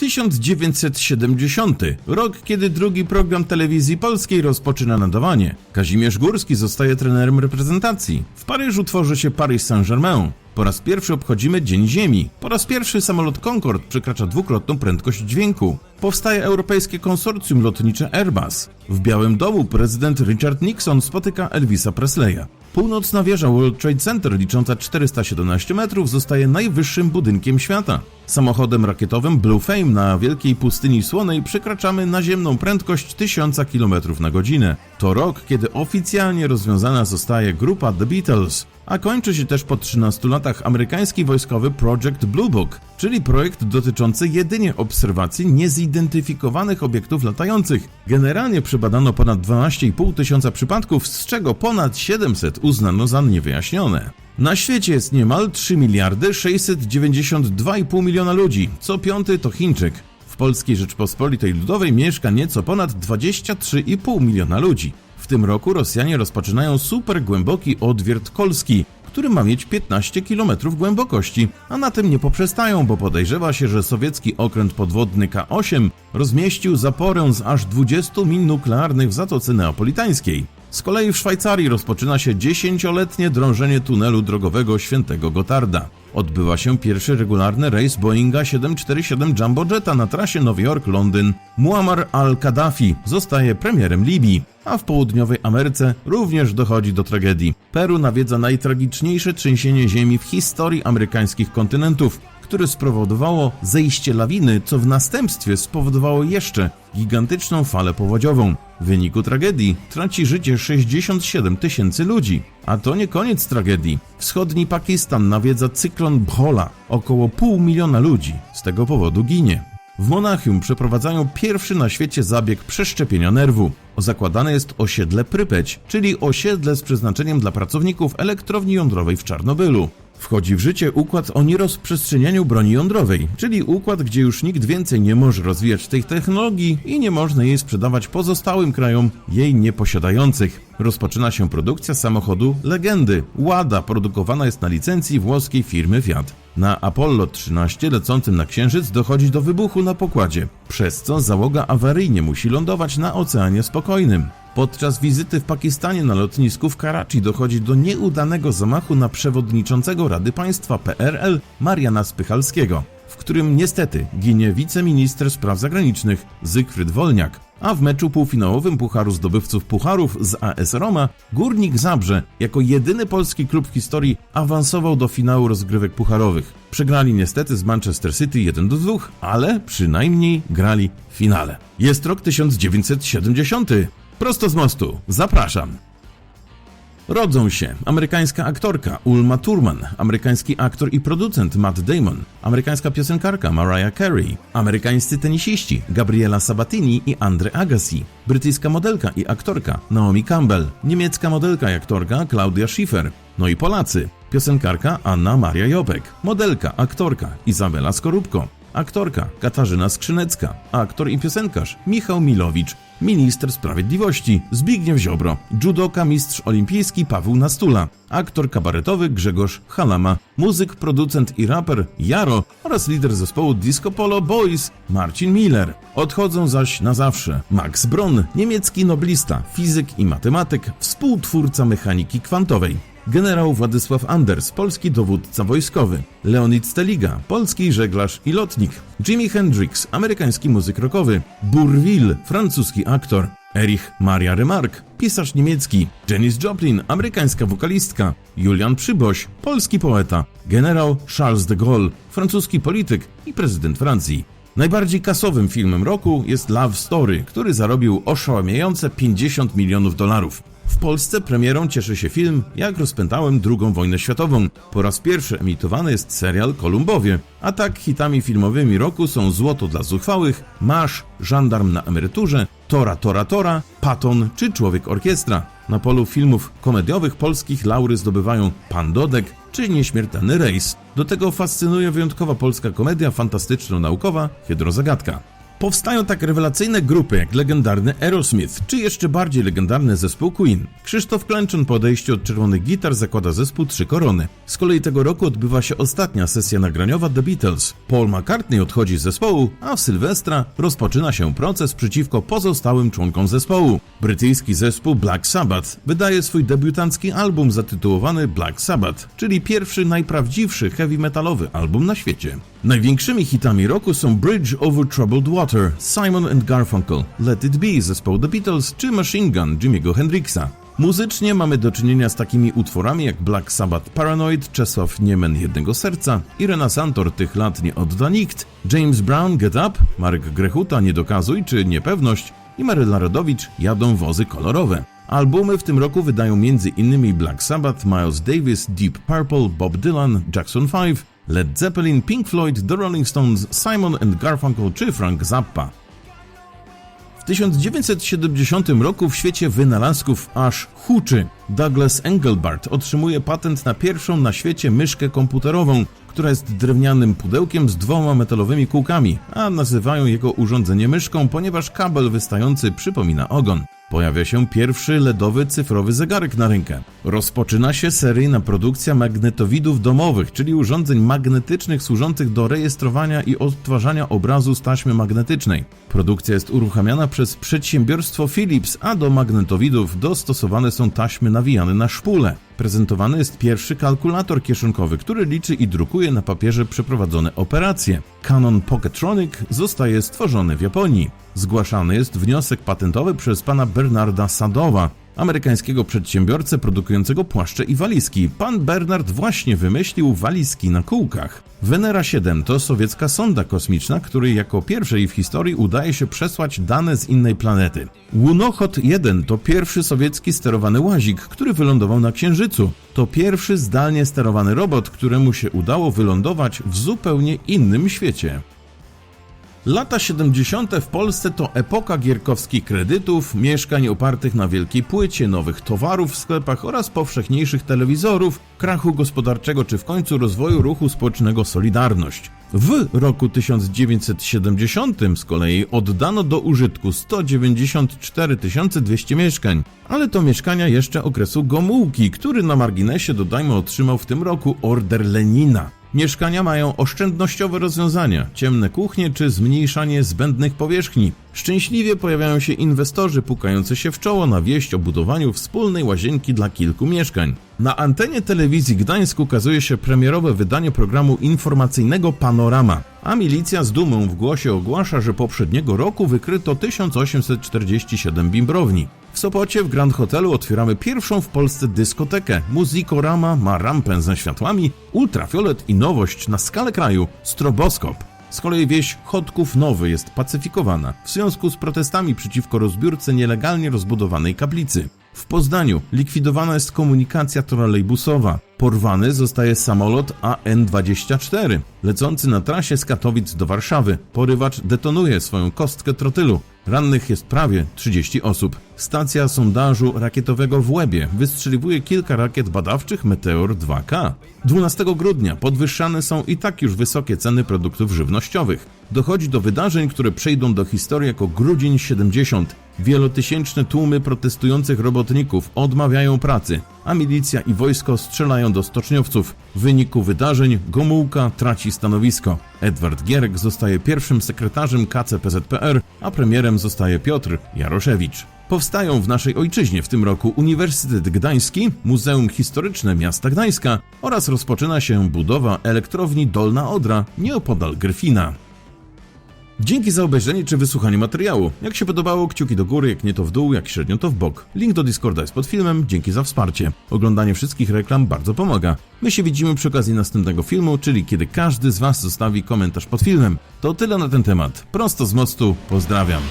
1970. Rok, kiedy drugi program telewizji polskiej rozpoczyna nadawanie. Kazimierz Górski zostaje trenerem reprezentacji. W Paryżu tworzy się Paris Saint-Germain. Po raz pierwszy obchodzimy Dzień Ziemi. Po raz pierwszy samolot Concorde przekracza dwukrotną prędkość dźwięku. Powstaje europejskie konsorcjum lotnicze Airbus. W Białym Domu prezydent Richard Nixon spotyka Elvisa Presleya. Północna wieża World Trade Center licząca 417 metrów zostaje najwyższym budynkiem świata. Samochodem rakietowym Blue Fame na wielkiej pustyni słonej przekraczamy naziemną prędkość 1000 km na godzinę. To rok, kiedy oficjalnie rozwiązana zostaje grupa The Beatles, a kończy się też po 13 latach amerykański wojskowy Project Blue Book, czyli projekt dotyczący jedynie obserwacji niezidentyfikowanych obiektów latających. Generalnie przebadano ponad 12,5 tysiąca przypadków, z czego ponad 700 uznano za niewyjaśnione. Na świecie jest niemal 3 miliardy 692,5 miliona ludzi, co piąty to Chińczyk. W Polskiej Rzeczpospolitej Ludowej mieszka nieco ponad 23,5 miliona ludzi. Tym roku Rosjanie rozpoczynają super głęboki odwiert kolski, który ma mieć 15 km głębokości, a na tym nie poprzestają, bo podejrzewa się, że sowiecki okręt podwodny K-8 rozmieścił zaporę z aż 20 min nuklearnych w Zatoce Neapolitańskiej. Z kolei w Szwajcarii rozpoczyna się dziesięcioletnie drążenie tunelu drogowego Świętego Gotarda. Odbywa się pierwszy regularny rejs Boeinga 747 Jumbo Jetta na trasie Nowy Jork-Londyn. Muammar al-Kaddafi zostaje premierem Libii, a w południowej Ameryce również dochodzi do tragedii. Peru nawiedza najtragiczniejsze trzęsienie ziemi w historii amerykańskich kontynentów, które spowodowało zejście lawiny, co w następstwie spowodowało jeszcze gigantyczną falę powodziową. W wyniku tragedii traci życie 67 tysięcy ludzi. A to nie koniec tragedii. Wschodni Pakistan nawiedza cyklon Bhola. Około pół miliona ludzi z tego powodu ginie. W Monachium przeprowadzają pierwszy na świecie zabieg przeszczepienia nerwu. Zakładane jest osiedle Prypeć, czyli osiedle z przeznaczeniem dla pracowników elektrowni jądrowej w Czarnobylu. Wchodzi w życie układ o nierozprzestrzenianiu broni jądrowej, czyli układ, gdzie już nikt więcej nie może rozwijać tej technologii i nie można jej sprzedawać pozostałym krajom jej nieposiadających. Rozpoczyna się produkcja samochodu Legendy. Łada produkowana jest na licencji włoskiej firmy Fiat. Na Apollo 13 lecącym na Księżyc dochodzi do wybuchu na pokładzie, przez co załoga awaryjnie musi lądować na Oceanie Spokojnym. Podczas wizyty w Pakistanie na lotnisku w Karachi dochodzi do nieudanego zamachu na przewodniczącego Rady Państwa PRL Mariana Spychalskiego, w którym niestety ginie wiceminister spraw zagranicznych Zygfryd Wolniak. A w meczu półfinałowym Pucharu Zdobywców Pucharów z AS Roma Górnik Zabrze jako jedyny polski klub w historii awansował do finału rozgrywek pucharowych. Przegrali niestety z Manchester City 1 do 2, ale przynajmniej grali w finale. Jest rok 1970. Prosto z mostu. Zapraszam. Rodzą się amerykańska aktorka Ulma Thurman, amerykański aktor i producent Matt Damon, amerykańska piosenkarka Mariah Carey, amerykańscy tenisiści Gabriela Sabatini i Andre Agassi, brytyjska modelka i aktorka Naomi Campbell, niemiecka modelka i aktorka Claudia Schiffer, no i Polacy, piosenkarka Anna Maria Jopek, modelka, aktorka Izabela Skorupko, aktorka Katarzyna Skrzynecka, aktor i piosenkarz Michał Milowicz, minister sprawiedliwości Zbigniew Ziobro, judoka mistrz olimpijski Paweł Nastula, aktor kabaretowy Grzegorz Halama, muzyk, producent i raper Jaro oraz lider zespołu Disco Polo Boys Marcin Miller. Odchodzą zaś na zawsze Max Bronn, niemiecki noblista, fizyk i matematyk, współtwórca mechaniki kwantowej. Generał Władysław Anders, polski dowódca wojskowy. Leonid Steliga, polski żeglarz i lotnik. Jimi Hendrix, amerykański muzyk rockowy. Bourville, francuski aktor. Erich Maria Remarque, pisarz niemiecki. Janis Joplin, amerykańska wokalistka. Julian Przyboś, polski poeta. Generał Charles de Gaulle, francuski polityk i prezydent Francji. Najbardziej kasowym filmem roku jest Love Story, który zarobił oszałamiające 50 milionów dolarów. W Polsce premierą cieszy się film Jak rozpętałem II wojnę światową. Po raz pierwszy emitowany jest serial Kolumbowie. A tak hitami filmowymi roku są Złoto dla zuchwałych, Masz, Żandarm na emeryturze, Tora Tora Tora, Paton czy Człowiek Orkiestra. Na polu filmów komediowych polskich laury zdobywają Pan Dodek czy Nieśmiertelny Rejs. Do tego fascynuje wyjątkowa polska komedia fantastyczno-naukowa Hydrozagadka. Powstają tak rewelacyjne grupy jak legendarny Aerosmith, czy jeszcze bardziej legendarny zespół Queen. Krzysztof Klęczyn po odejściu od czerwonych gitar zakłada zespół Trzy Korony. Z kolei tego roku odbywa się ostatnia sesja nagraniowa The Beatles. Paul McCartney odchodzi z zespołu, a w Sylwestra rozpoczyna się proces przeciwko pozostałym członkom zespołu. Brytyjski zespół Black Sabbath wydaje swój debiutancki album zatytułowany Black Sabbath, czyli pierwszy najprawdziwszy heavy metalowy album na świecie. Największymi hitami roku są Bridge Over Troubled Water, Simon and Garfunkel, Let It Be zespołu The Beatles czy Machine Gun Jimmy'ego Hendrixa. Muzycznie mamy do czynienia z takimi utworami jak Black Sabbath Paranoid, Czesław Niemen Jednego Serca, Irena Santor Tych lat nie odda nikt, James Brown Get Up, Marek Grechuta Nie dokazuj czy Niepewność i Maryla Rodowicz Jadą wozy kolorowe. Albumy w tym roku wydają m.in. Black Sabbath, Miles Davis, Deep Purple, Bob Dylan, Jackson 5, Led Zeppelin, Pink Floyd, The Rolling Stones, Simon Garfunkel czy Frank Zappa. W 1970 roku w świecie wynalazków aż huczy. Douglas Engelbart otrzymuje patent na pierwszą na świecie myszkę komputerową, która jest drewnianym pudełkiem z dwoma metalowymi kółkami, a nazywają jego urządzenie myszką, ponieważ kabel wystający przypomina ogon. Pojawia się pierwszy LEDowy cyfrowy zegarek na rynkę. Rozpoczyna się seryjna produkcja magnetowidów domowych, czyli urządzeń magnetycznych służących do rejestrowania i odtwarzania obrazu z taśmy magnetycznej. Produkcja jest uruchamiana przez przedsiębiorstwo Philips, a do magnetowidów dostosowane są taśmy nawijane na szpule. Prezentowany jest pierwszy kalkulator kieszonkowy, który liczy i drukuje na papierze przeprowadzone operacje. Canon Pocketronic zostaje stworzony w Japonii. Zgłaszany jest wniosek patentowy przez pana Bernarda Sadowa, amerykańskiego przedsiębiorcę produkującego płaszcze i walizki. Pan Bernard właśnie wymyślił walizki na kółkach. Venera 7 to sowiecka sonda kosmiczna, której jako pierwszej w historii udaje się przesłać dane z innej planety. Lunochod 1 to pierwszy sowiecki sterowany łazik, który wylądował na Księżycu. To pierwszy zdalnie sterowany robot, któremu się udało wylądować w zupełnie innym świecie. Lata 70. w Polsce to epoka gierkowskich kredytów, mieszkań opartych na wielkiej płycie, nowych towarów w sklepach oraz powszechniejszych telewizorów, krachu gospodarczego czy w końcu rozwoju ruchu społecznego Solidarność. W roku 1970 z kolei oddano do użytku 194 200 mieszkań, ale to mieszkania jeszcze okresu Gomułki, który na marginesie dodajmy otrzymał w tym roku order Lenina. Mieszkania mają oszczędnościowe rozwiązania, ciemne kuchnie czy zmniejszanie zbędnych powierzchni. Szczęśliwie pojawiają się inwestorzy pukający się w czoło na wieść o budowaniu wspólnej łazienki dla kilku mieszkań. Na antenie telewizji Gdańsk ukazuje się premierowe wydanie programu informacyjnego Panorama, a milicja z dumą w głosie ogłasza, że poprzedniego roku wykryto 1847 bimbrowni. Sopocie w Grand Hotelu otwieramy pierwszą w Polsce dyskotekę. Muzikorama ma rampę ze światłami, ultrafiolet i nowość na skalę kraju stroboskop. Z kolei wieś Chodków Nowy jest pacyfikowana w związku z protestami przeciwko rozbiórce nielegalnie rozbudowanej kaplicy. W Poznaniu likwidowana jest komunikacja trolejbusowa. Porwany zostaje samolot AN-24, lecący na trasie z Katowic do Warszawy. Porywacz detonuje swoją kostkę trotylu. Rannych jest prawie 30 osób. Stacja sondażu rakietowego w Łebie wystrzeliwuje kilka rakiet badawczych Meteor 2K. 12 grudnia podwyższane są i tak już wysokie ceny produktów żywnościowych. Dochodzi do wydarzeń, które przejdą do historii jako Grudzień 70. Wielotysięczne tłumy protestujących robotników odmawiają pracy, a milicja i wojsko strzelają do stoczniowców. W wyniku wydarzeń Gomułka traci stanowisko. Edward Gierek zostaje pierwszym sekretarzem KCPZPR, a premierem zostaje Piotr Jaroszewicz. Powstają w naszej ojczyźnie w tym roku Uniwersytet Gdański, Muzeum Historyczne Miasta Gdańska oraz rozpoczyna się budowa elektrowni Dolna Odra nieopodal Gryfina. Dzięki za obejrzenie czy wysłuchanie materiału. Jak się podobało, kciuki do góry, jak nie to w dół, jak średnio to w bok. Link do Discorda jest pod filmem, dzięki za wsparcie. Oglądanie wszystkich reklam bardzo pomaga. My się widzimy przy okazji następnego filmu, czyli kiedy każdy z Was zostawi komentarz pod filmem. To tyle na ten temat. Prosto z mostu, pozdrawiam.